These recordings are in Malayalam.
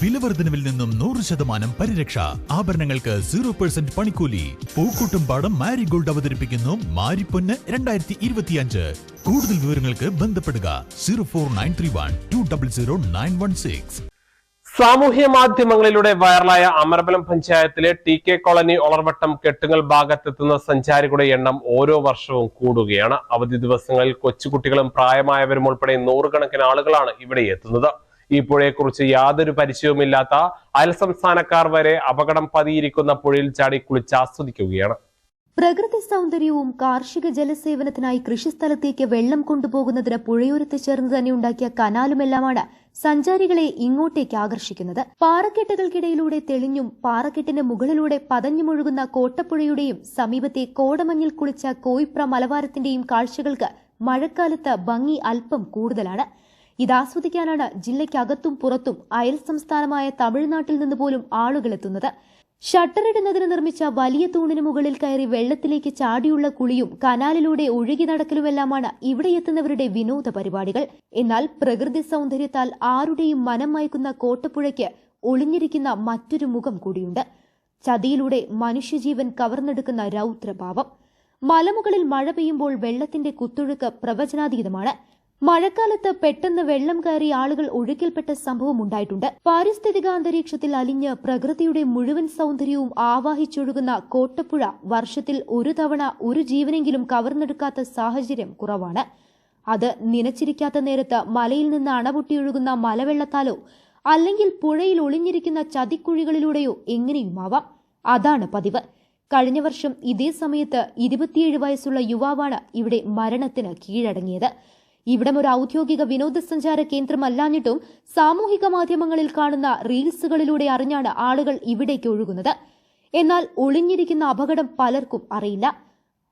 വിലവർദ്ധനവിൽ നിന്നും നൂറ് ശതമാനം പരിരക്ഷ. ആഭരണങ്ങൾക്ക് സീറോ പെർസെന്റ് പണിക്കൂലി. പൂക്കൂട്ടും പാടം മാരിഗോൾഡ് അവതരിപ്പിക്കുന്നു മാരിപ്പൊന്ന് രണ്ടായിരത്തി ഇരുപത്തിയഞ്ച് കൂടുതൽ വിവരങ്ങൾക്ക് ബന്ധപ്പെടുക zero four nine three one two double zero nine one six. സാമൂഹ്യ മാധ്യമങ്ങളിലൂടെ വൈറലായ അമരബലം പഞ്ചായത്തിലെ T K colony Olarvattam Kettungal ഭാഗത്തെത്തുന്ന സഞ്ചാരികളുടെ എണ്ണം ഓരോ വർഷവും കൂടുകയാണ്. അവധി ദിവസങ്ങളിൽ കൊച്ചുകുട്ടികളും പ്രായമായവരും ഉൾപ്പെടെ നൂറുകണക്കിന് ആളുകളാണ് ഇവിടെ എത്തുന്നത്. ഈ പുഴയെക്കുറിച്ച് യാതൊരു പരിചയവുമില്ലാത്ത അയൽ സംസ്ഥാനക്കാർ വരെ അപകടം പതിയിരിക്കുന്ന പുഴയിൽ ചാടി കുളിച്ച് ആസ്വദിക്കുകയാണ്. പ്രകൃതി സൗന്ദര്യവും കാർഷിക ജലസേവനത്തിനായി കൃഷിസ്ഥലത്തേക്ക് വെള്ളം കൊണ്ടുപോകുന്നതിന് പുഴയോരത്ത് ചേർന്ന് തന്നെ ഉണ്ടാക്കിയ കനാലുമെല്ലാമാണ് സഞ്ചാരികളെ ഇങ്ങോട്ടേക്ക് ആകർഷിക്കുന്നത്. പാറക്കെട്ടുകൾക്കിടയിലൂടെ തെളിഞ്ഞും പാറക്കെട്ടിന്റെ മുകളിലൂടെ പതഞ്ഞുമൊഴുകുന്ന കോട്ടപ്പുഴയുടെയും സമീപത്തെ കോടമഞ്ഞിൽ കുളിച്ച കോയിപ്ര മലവാരത്തിന്റെയും കാഴ്ചകൾക്ക് മഴക്കാലത്ത് ഭംഗി അല്പം കൂടുതലാണ്. ഇതാസ്വദിക്കാനാണ് ജില്ലയ്ക്കകത്തും പുറത്തും അയൽ സംസ്ഥാനമായ തമിഴ്നാട്ടിൽ നിന്ന് പോലും ആളുകൾ എത്തുന്നത്. ഷട്ടറിടുന്നതിന് നിർമ്മിച്ച വലിയ തൂണിന് മുകളിൽ കയറി വെള്ളത്തിലേക്ക് ചാടിയുള്ള കുളിയും കനാലിലൂടെ ഒഴുകി നടക്കലുമെല്ലാമാണ് ഇവിടെ എത്തുന്നവരുടെ വിനോദ പരിപാടികൾ. എന്നാൽ പ്രകൃതി സൗന്ദര്യത്താൽ ആരുടെയും മനം മയക്കുന്ന കോട്ടപ്പുഴയ്ക്ക് ഒളിഞ്ഞിരിക്കുന്ന മറ്റൊരു മുഖം കൂടിയുണ്ട്. ചതിയിലൂടെ മനുഷ്യജീവൻ കവർന്നെടുക്കുന്ന രൗദ്രഭാവം. മലമുകളിൽ മഴ പെയ്യുമ്പോൾ വെള്ളത്തിന്റെ കുത്തൊഴുക്ക് പ്രവചനാതീതമാണ്. മഴക്കാലത്ത് പെട്ടെന്ന് വെള്ളം കയറി ആളുകൾ ഒഴുക്കിൽപ്പെട്ട സംഭവം ഉണ്ടായിട്ടുണ്ട്. പാരിസ്ഥിതിക അന്തരീക്ഷത്തിൽ അലിഞ്ഞ് പ്രകൃതിയുടെ മുഴുവൻ സൗന്ദര്യവും ആവാഹിച്ചൊഴുകുന്ന കോട്ടപ്പുഴ വർഷത്തിൽ ഒരു തവണ ഒരു ജീവനെങ്കിലും കവർന്നെടുക്കാത്ത സാഹചര്യം കുറവാണ്. അത് നനച്ചിരിക്കാത്ത നേരത്ത് മലയിൽ നിന്ന് അണപൊട്ടിയൊഴുകുന്ന മലവെള്ളത്താലോ അല്ലെങ്കിൽ പുഴയിൽ ഒളിഞ്ഞിരിക്കുന്ന ചതിക്കുഴികളിലൂടെയോ എങ്ങനെയുമാവാം അതാണ് പതിവ്. കഴിഞ്ഞ വർഷം ഇതേ സമയത്ത് ഇരുപത്തിയേഴ് വയസ്സുള്ള യുവാവാണ് ഇവിടെ മരണത്തിന് കീഴടങ്ങിയത്. ഇവിടം ഒരു ഔദ്യോഗിക വിനോദസഞ്ചാര കേന്ദ്രമല്ലാഞ്ഞിട്ടും സാമൂഹിക മാധ്യമങ്ങളിൽ കാണുന്ന റീൽസുകളിലൂടെ അറിഞ്ഞാണ് ആളുകൾ ഇവിടേക്ക് ഒഴുകുന്നത്. എന്നാൽ ഒളിഞ്ഞിരിക്കുന്ന അപകടം പലർക്കും അറിയില്ല.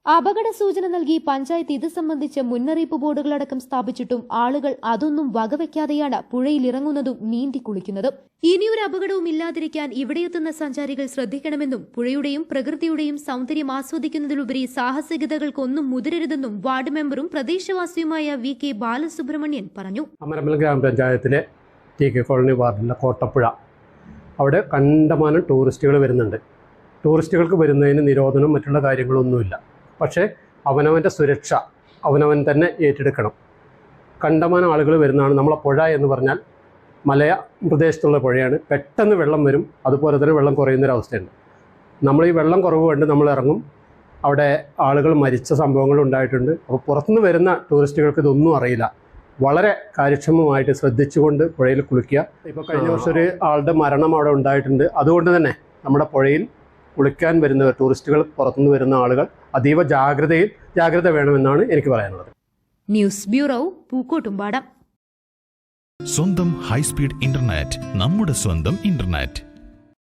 അപകട സൂചന നൽകി പഞ്ചായത്ത് ഇത് സംബന്ധിച്ച് മുന്നറിയിപ്പ് ബോർഡുകളടക്കം സ്ഥാപിച്ചിട്ടും ആളുകൾ അതൊന്നും വകവയ്ക്കാതെയാണ് പുഴയിലിറങ്ങുന്നതും നീന്തി കുളിക്കുന്നതും. ഇനിയൊരു അപകടവും ഇല്ലാതിരിക്കാൻ ഇവിടെയെത്തുന്ന സഞ്ചാരികൾ ശ്രദ്ധിക്കണമെന്നും പുഴയുടെയും പ്രകൃതിയുടെയും സൗന്ദര്യം ആസ്വദിക്കുന്നതിലുപരി സാഹസികതകൾക്കൊന്നും മുതിരരുതെന്നും വാർഡ് മെമ്പറും പ്രദേശവാസിയുമായ വി കെ ബാലസുബ്രഹ്മണ്യൻ പറഞ്ഞു. അമരമ്പലം ഗ്രാമപഞ്ചായത്തിലെ ടി കെ കോളനി വാർഡിലെ കോട്ടപ്പുഴ. അവിടെ കണ്ടമാനം ടൂറിസ്റ്റുകൾ വരുന്നുണ്ട്. ടൂറിസ്റ്റുകൾക്ക് വരുന്നതിന് നിരോധനം മറ്റുള്ള കാര്യങ്ങളൊന്നുമില്ല. പക്ഷേ അവനവന്റെ സുരക്ഷ അവനവൻ തന്നെ ഏറ്റെടുക്കണം. കണ്ടമാനം ആളുകൾ വരുന്നതാണ് നമ്മളെ പുഴ എന്ന് പറഞ്ഞാൽ മലയ പ്രദേശത്തുള്ള പുഴയാണ്. പെട്ടെന്ന് വെള്ളം വരും അതുപോലെ തന്നെ വെള്ളം കുറയുന്നൊരവസ്ഥയുണ്ട് നമ്മൾ ഈ വെള്ളം കുറവ് കണ്ട് നമ്മൾ ഇറങ്ങും. അവിടെ ആളുകൾ മരിച്ച സംഭവങ്ങൾ ഉണ്ടായിട്ടുണ്ട്. അപ്പോൾ പുറത്തുനിന്ന് വരുന്ന ടൂറിസ്റ്റുകൾക്ക് ഇതൊന്നും അറിയില്ല. വളരെ കാര്യക്ഷമമായിട്ട് ശ്രദ്ധിച്ചുകൊണ്ട് പുഴയിൽ കുളിക്കുക. ഇപ്പോൾ കഴിഞ്ഞ വർഷം ഒരു ആളുടെ മരണം അവിടെ ഉണ്ടായിട്ടുണ്ട്. അതുകൊണ്ട് തന്നെ നമ്മുടെ പുഴയിൽ കുളിക്കാൻ വരുന്നവർ ടൂറിസ്റ്റുകൾ പുറത്തുനിന്ന് വരുന്ന ആളുകൾ അതീവ ജാഗ്രതയിൽ ജാഗ്രത വേണമെന്നാണ് എനിക്ക് പറയാനുള്ളത്. News bureau Pookkottumpadam. സ്വന്തം ഹൈസ്പീഡ് ഇന്റർനെറ്റ് നമ്മുടെ സ്വന്തം ഇന്റർനെറ്റ്.